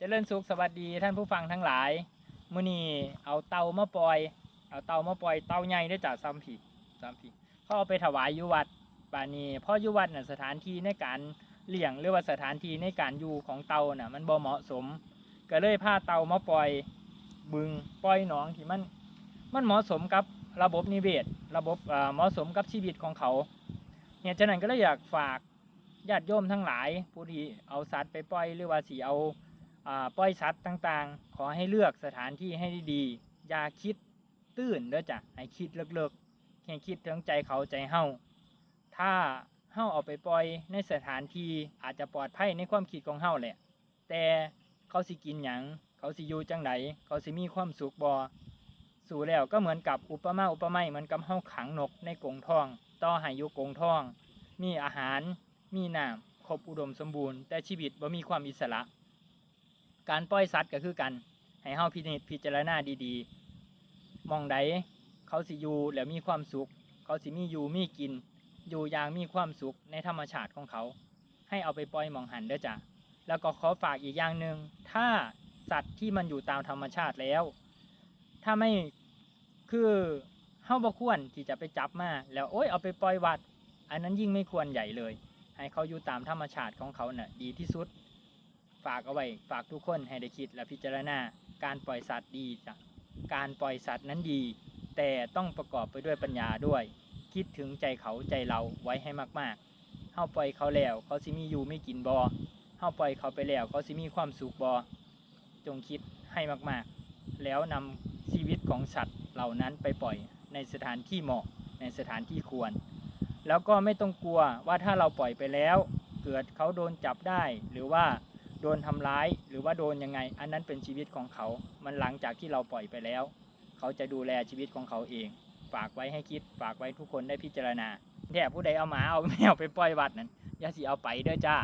เจริญสุขสวัสดีท่านผู้ฟังทั้งหลายมื้อนี้เอาเตามาปล่อย เอาเตามาปล่อยเตาใหญ่ได้จากซัมผีซัมผีเขาเอาไปถวายยู่วัดบานี้พราะอยู่วัดน่ะสถานที่ในการเลี้ยงหรือว่าสถานที่ในการอยู่ของเตาน่ะมันบ่เหมาะสม ก็เลยพาเตามาปล่อยบึงปล่อยหนองที่มันมันเหมาะสมกับระบบนิเวศ ระบบเอ่อเหมาะสมกับชีวิตของเขาเหตุฉะนั้นก็เลยอยากฝากญาติโยมทั้งหลายผู้ที่เอาสัตว์ไปปล่อยหรือว่าสิเอา ปล่อยสัตว์ต่างๆ ขอให้เลือกสถานที่ให้ดีๆอย่าคิดตื้นเด้อจ้ะให้คิดเลิกๆแค่คิดถึงใจเขาใจเฮาถ้าเฮาเอาไปปล่อยในสถานที่อาจจะปลอดภัยในความคิดของเฮาแหละ แต่เขาสิกินหยังเขาสิอยู่จังไดเขาสิมีความสุขบ่สู่แล้วก็เหมือนกับอุปมาอุปไมยเหมือนกับเฮาขังนกในกรงทอง ต่อให้อยู่กรงทอง มีอาหาร มีน้ำครบอุดมสมบูรณ์ แต่ชีวิตบ่มีความอิสระ การปล่อยสัตว์ก็คือกัน ให้เฮาพินิจพิจารณาดีๆมองใดเขาสิอยู่แล้วมีความสุข เขาสิมีอยู่มีกิน อยู่อย่างมีความสุขในธรรมชาติของเขา ให้เอาไปปล่อยมองหันเด้อจ้ะแล้วก็ขอฝากอีกอย่างหนึ่งถ้าสัตว์ที่มันอยู่ตามธรรมชาติแล้ว ถ้าไม่คือเฮาบ่ควรที่จะไปจับมา แล้วโอ้ยเอาไปปล่อยวัด อันนั้นยิ่งไม่ควรใหญ่เลย ให้เขาอยู่ตามธรรมชาติของเขาเน่ะดีที่สุด ฝากเอาไว้ฝากทุกคนให้ได้คิดและพิจารณาการปล่อยสัตว์ดีจ้ะการปล่อยสัตว์นั้นดี แต่ต้องประกอบไปด้วยปัญญาด้วย คิดถึงใจเขาใจเราไว้ให้มากๆเฮาปล่อยเขาแล้วเขาสิมีอยู่ไม่กินบอเฮาปล่อยเขาไปแล้วเขาสิมีความสุขบอจงคิดให้มากๆ แล้วนำชีวิตของสัตว์เหล่านั้นไปปล่อยในสถานที่เหมาะในสถานที่ควร แล้วก็ไม่ต้องกลัวว่าถ้าเราปล่อยไปแล้ว เกิดเขาโดนจับได้หรือว่า โดนทำร้ายหรือว่าโดนยังไง อันนั้นเป็นชีวิตของเขา มันหลังจากที่เราปล่อยไปแล้ว เขาจะดูแลชีวิตของเขาเอง ฝากไว้ให้คิด ฝากไว้ทุกคนได้พิจารณาแท่ผู้ใดเอาหมาเอาแมวไปปล่อยวัดนั้นอย่าสิเอาไปเด้อจ้า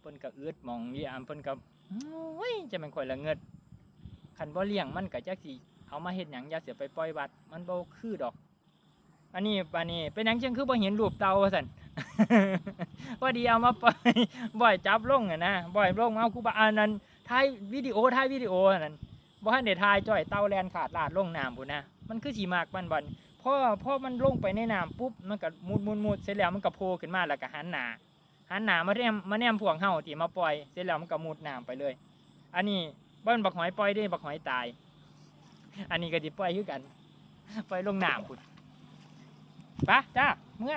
เพิ่นก็อึดมองยี่อามเพิ่นก็โอ้ยจะเป็นข่อยละเงิดคันบ่เลี้ยงมันก็จักสิเอามาเฮ็ดหยังยาเสียไปปล่อยวัด มันบ่คือดอก อันนี้ปานนี้เป็นหยังจังคือบ่เห็นรูปเตาว่าซั่น พอดีเอามาปล่อยบ่อยจับลงอะนะบ่อยลงเอากูบาอันนั้นถ่ายวิดีโอถ่ายวิดีโออันนั้นบ่ทันได้ถ่ายจ้อยเตาแลนขาดลาดลงน้ำพุ่นะมันคือสีมากมันบ่อนพอพอมันลงไปในน้ำปุ๊บมันก็มุดมุดมุดเสร็จแล้วมันก็โผล่ขึ้นมาแล้วก็หันหน้าหันหน้ามาแนมมาแนมพวกเฮาที่มาปล่อยเสร็จแล้วมันก็มุดน้ำไปเลย อันนี้บ่อนบักหอยปล่อยได้บักหอยตาย อันนี้ก็สิปล่อยคือกัน ปล่อยลงน้ำพุ่น ไปจ้าเมื่อ